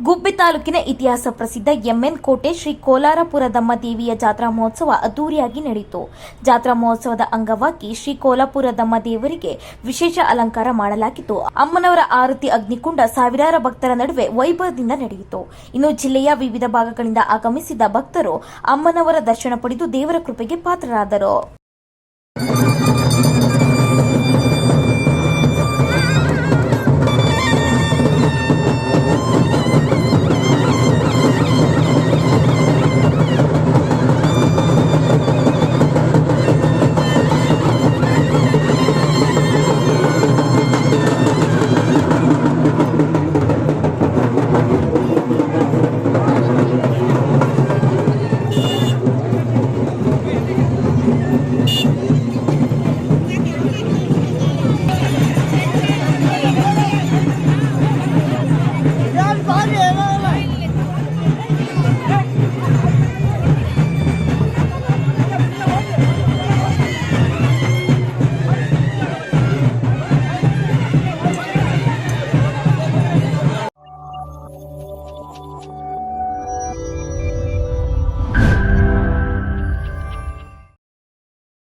ಗುಬ್ಬಿ ತಾಲೂಕಿನ ಇತಿಹಾಸ ಪ್ರಸಿದ್ಧ ಎಂಎನ್ ಕೋಟೆ ಶ್ರೀ ಕೋಲಾರಪುರದಮ್ಮ ದೇವಿಯ ಜಾತ್ರಾ ಮಹೋತ್ಸವ ಅದ್ದೂರಿಯಾಗಿ ನಡೆಯಿತು. ಜಾತ್ರಾ ಮಹೋತ್ಸವದ ಅಂಗವಾಗಿ ಶ್ರೀ ಕೋಲಾಪುರದಮ್ಮ ದೇವರಿಗೆ ವಿಶೇಷ ಅಲಂಕಾರ ಮಾಡಲಾಗಿತ್ತು. ಅಮ್ಮನವರ ಆರತಿ ಅಗ್ನಿಕುಂಡ ಸಾವಿರಾರು ಭಕ್ತರ ನಡುವೆ ವೈಭವದಿಂದ ನಡೆಯಿತು. ಇನ್ನು ಜಿಲ್ಲೆಯ ವಿವಿಧ ಭಾಗಗಳಿಂದ ಆಗಮಿಸಿದ ಭಕ್ತರು ಅಮ್ಮನವರ ದರ್ಶನ ಪಡೆದು ದೇವರ ಕೃಪೆಗೆ ಪಾತ್ರರಾದರು.